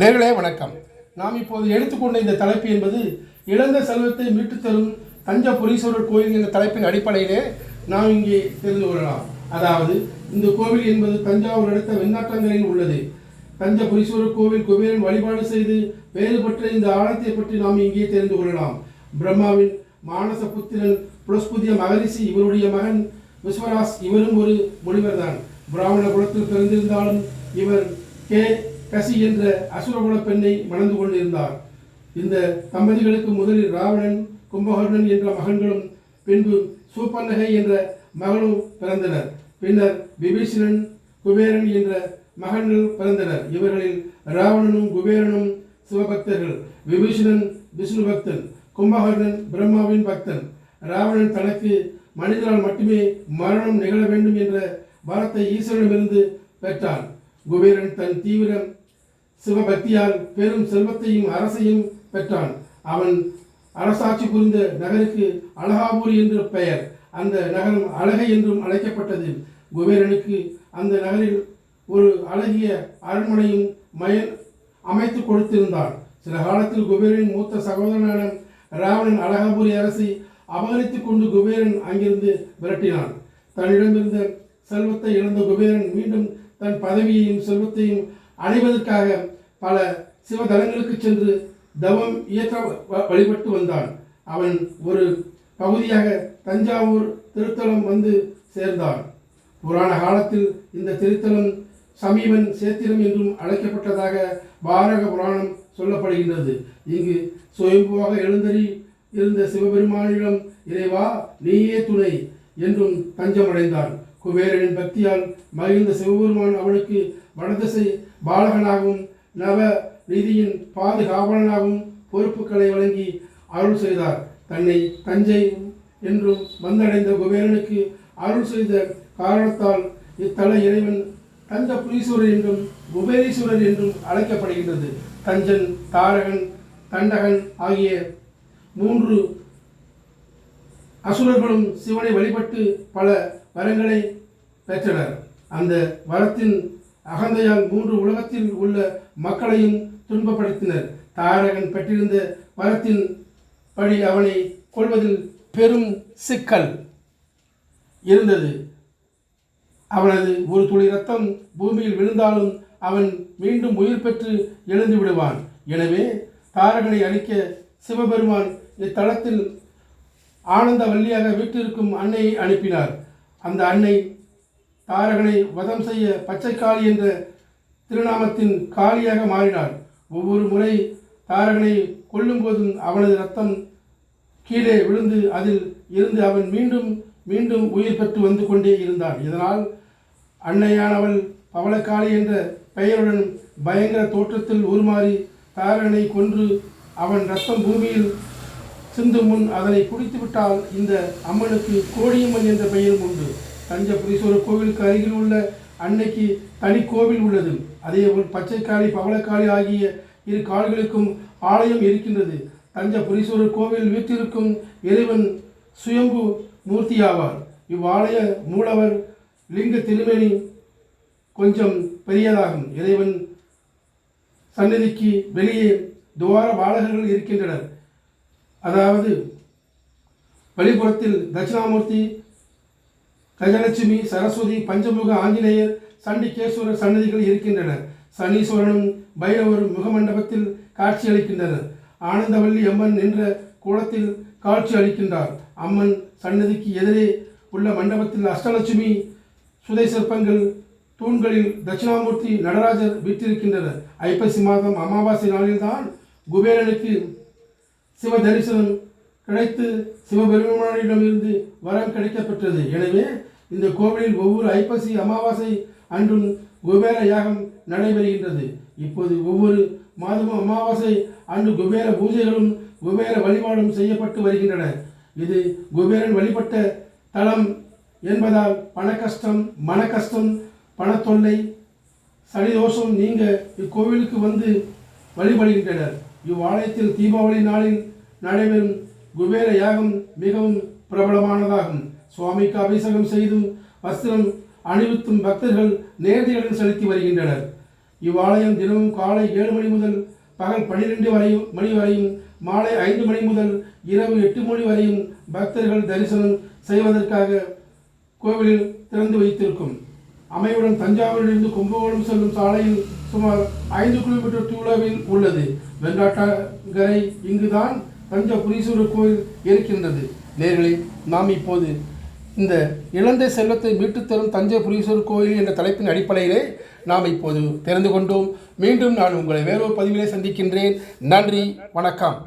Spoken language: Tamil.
நேர்களே வணக்கம். நாம் இப்போது எடுத்துக்கொண்ட இந்த தலைப்பு என்பது இழந்த செல்வத்தை மீட்டுத் தரும் தஞ்சபுரீஸ்வரர் கோயில் என்ற தலைப்பின் அடிப்படையிலே நாம் இங்கே தெரிந்து கொள்ளலாம். அதாவது இந்த கோவில் என்பது தஞ்சாவூர் அடுத்த வெண்ணாற்றங்களில் உள்ளது. தஞ்சபுரீஸ்வரர் கோவில் குபேரன் வழிபாடு செய்து வேறுபட்ட இந்த ஆலயத்தை பற்றி நாம் இங்கே தெரிந்து கொள்ளலாம். பிரம்மாவின் மானச புத்திரன் புலஸ்புதிய மகரிஷி இவருடைய மகன் விஸ்வராஸ் இவரும் ஒரு முனிவர்தான். பிராமண குலத்தில் பிறந்திருந்தாலும் இவர் கே. கசி என்ற அசுரகுல பெண்ணை மணந்து கொண்டிருந்தார். இந்த தம்பதிகளுக்கு முதலில் ராவணன் கும்பகர்ணன் என்ற மகன்களும் பின்பு சூப்பநகை என்ற மகளும் பிறந்தனர். பின்னர் விபீஷணன் குபேரன் என்ற மகன்கள் பிறந்தனர். இவர்களில் ராவணனும் குபேரனும் சிவபக்தர்கள். விபீஷணன் விஷ்ணு பக்தன் கும்பகர்ணன் பிரம்மாவின் பக்தன். ராவணன் தனக்கு மனிதனால் மட்டுமே மரணம் நிகழ வேண்டும் என்ற வரத்தை ஈஸ்வரனிடமிருந்து பெற்றான். குபேரன் தன் தீவிரம் சிவபக்தியால் பெரும் செல்வத்தையும் அரசையும் பெற்றான். அவன் அரசாட்சி புரிந்த நகருக்கு அழகாபுரி என்று பெயர். அந்த நகரம் அழகை என்றும் அழைக்கப்பட்டது. குபேரனுக்கு அந்த நகரில் ஒரு அழகிய அரண்மனையும் மயன் அமைத்து கொடுத்திருந்தான் சில காலத்தில் குபேரனின் மூத்த சகோதரனான ராவணன் அழகாபுரி அரசை அபகரித்துக் கொண்டு குபேரன் அங்கிருந்து விரட்டினான். தன்னிடமிருந்த செல்வத்தை இழந்த குபேரன் மீண்டும் தன் பதவியையும் செல்வத்தையும் அடைவதற்காக பல சிவதலங்களுக்கு சென்று தவம் இயற்ற வ- வழிபட்டு வந்தான். அவன் ஒரு பகுதியாக தஞ்சாவூர் திருத்தலம் வந்து சேர்ந்தான். புராண காலத்தில் இந்த திருத்தலம் சமீபன் சேத்திரம் என்றும் அழைக்கப்பட்டதாக பாரக புராணம் சொல்லப்படுகின்றது. இங்கு சுயம்புவாக எழுந்தறி இருந்த சிவபெருமானிடம் இறைவா நீயே துணை என்றும் தஞ்சமடைந்தான். குபேரனின் பக்தியால் மகிழ்ந்த சிவபெருமான் அவனுக்கு வடதிசை பாலகனாகவும் நவ நிதியின் பாதுகாவலனாகவும் பொறுப்புகளை வழங்கி அருள் செய்தார். தன்னை தஞ்சை என்றும் வந்தடைந்த குபேரனுக்கு அருள் செய்த காரணத்தால் இத்தல இறைவன் தஞ்ச புரீஸ்வரர் என்றும் குபேரீஸ்வரர் என்றும் அழைக்கப்படுகின்றது. தஞ்சன் தாரகன் தண்டகன் ஆகிய மூன்று அசுரர்களும் சிவனை வழிபட்டு பல வரங்களை பெற்றனர். அந்த வரத்தின் அகந்தையால் மூன்று உலகத்தில் உள்ள மக்களையும் துன்பப்படுத்தினர். தாரகன் பெற்றிருந்த வரத்தின் படி அவனை கொள்வதில் பெரும் சிக்கல் இருந்தது. அவனது ஒரு துளி ரத்தம் பூமியில் விழுந்தாலும் அவன் மீண்டும் உயிர் பெற்று எழுந்து விடுவான். எனவே தாரகனை அழிக்க சிவபெருமான் இத்தலத்தில் ஆனந்த வள்ளியாக வீட்டிற்கும் அன்னையை அனுப்பினார். அந்த அன்னை தாரகனை வதம் செய்ய பச்சைக்காளி என்ற திருநாமத்தின் காளியாக மாறினாள். ஒவ்வொரு முறை தாரகனை கொல்லும்போதும் அவனது ரத்தம் கீழே விழுந்து அதில் இருந்து அவன் மீண்டும் மீண்டும் உயிர் பெற்று வந்து கொண்டே இருந்தான். இதனால் அன்னையானவள் பவளக்காளி என்ற பெயருடன் பயங்கர தோற்றத்தில் உருமாறி தாரகனை கொன்று அவன் ரத்தம் பூமியில் சிந்து முன் அதனை குடித்துவிட்டால் இந்த அம்மனுக்கு கோடியம்மன் என்ற பெயரும் உண்டு. தஞ்சபுரீஸ்வரர் கோவிலுக்கு அருகில் உள்ள அன்னைக்கு தனி கோவில் உள்ளது. அதேபோல் பச்சைக்காளி பவளக்காளி ஆகிய இரு கால்களுக்கும் ஆலயம் இருக்கின்றது. தஞ்சபுரீஸ்வரர் கோவில் வீட்டிற்கும் இறைவன் சுயம்பு மூர்த்தியாவார். இவ்வாலய மூலவர் லிங்க திருமேனி கொஞ்சம் பெரியதாகும். இறைவன் சந்நிதிக்கு வெளியே துவார பாலகர்கள் இருக்கின்றனர். அதாவது வெளிப்புறத்தில் தட்சிணாமூர்த்தி கஜலட்சுமி சரஸ்வதி பஞ்சமுக ஆஞ்சநேயர் சண்டிகேஸ்வரர் சன்னதிகள் இருக்கின்றனர். சனீஸ்வரனும் பைரவரும் முகமண்டபத்தில் காட்சி அளிக்கின்றனர். ஆனந்தவல்லி அம்மன் நின்ற கோலத்தில் காட்சி அளிக்கின்றார். அம்மன் சன்னதிக்கு எதிரே உள்ள மண்டபத்தில் அஷ்டலட்சுமி சுதை சிற்பங்கள் தூண்களில் தட்சிணாமூர்த்தி நடராஜர் விற்றிருக்கின்றனர். ஐப்பசி மாதம் அமாவாசை நாளில்தான் குபேரனுக்கு சிவ தரிசனம் கிடைத்து சிவபெருமானிடமிருந்து வரம் கிடைக்கப்பெற்றது. எனவே இந்த கோவிலில் ஒவ்வொரு ஐப்பசி அமாவாசை அன்றும் குபேர யாகம் நடைபெறுகின்றது. இப்போது ஒவ்வொரு மாதமும் அமாவாசை அன்று குபேர பூஜைகளும் குபேர வழிபாடும் செய்யப்பட்டு வருகின்றன. இது குபேரன் வழிபட்ட தலம் என்பதால் பண கஷ்டம் மன கஷ்டம் பணத்தொல்லை சனி தோஷம் நீங்க இக்கோவிலுக்கு வந்து வழிபடுகின்றனர். இவ்வாலயத்தில் தீபாவளி நாளில் நடைபெறும் குபேர யாகம் மிகவும் பிரபலமானதாகும். சுவாமிக்கு அபிஷேகம் செய்தும் வஸ்திரம் அணிவித்தும் பக்தர்கள் நேர்த்திகளுடன் செலுத்தி வருகின்றனர். இவ்வாலயம் தினமும் காலை ஏழு மணி முதல் பகல் பன்னிரெண்டு வரையும் மணி வரையும் மாலை ஐந்து மணி முதல் இரவு எட்டு மணி வரையும் பக்தர்கள் தரிசனம் செய்வதற்காக கோவிலில் திறந்து வைத்திருக்கும். அமைவுடன் தஞ்சாவூரிலிருந்து கும்பகோணம் செல்லும் சாலையில் சுமார் ஐந்து கிலோமீட்டர் தூளவில் உள்ளது. வெங்காட்டகரை இங்குதான் தஞ்சை புரீஸ்வரர் கோயில் இருக்கின்றது. நேர்களே நாம் இப்போது இந்த இழந்த செல்வத்தை மீட்டுத் தரும் தஞ்சை புரீஸ்வரர் கோயில் என்ற தலைப்பின் அடிப்படையிலே நாம் இப்போது தெரிந்து கொண்டோம். மீண்டும் நான் உங்களை வேறொரு பதிவிலே சந்திக்கின்றேன். நன்றி வணக்கம்.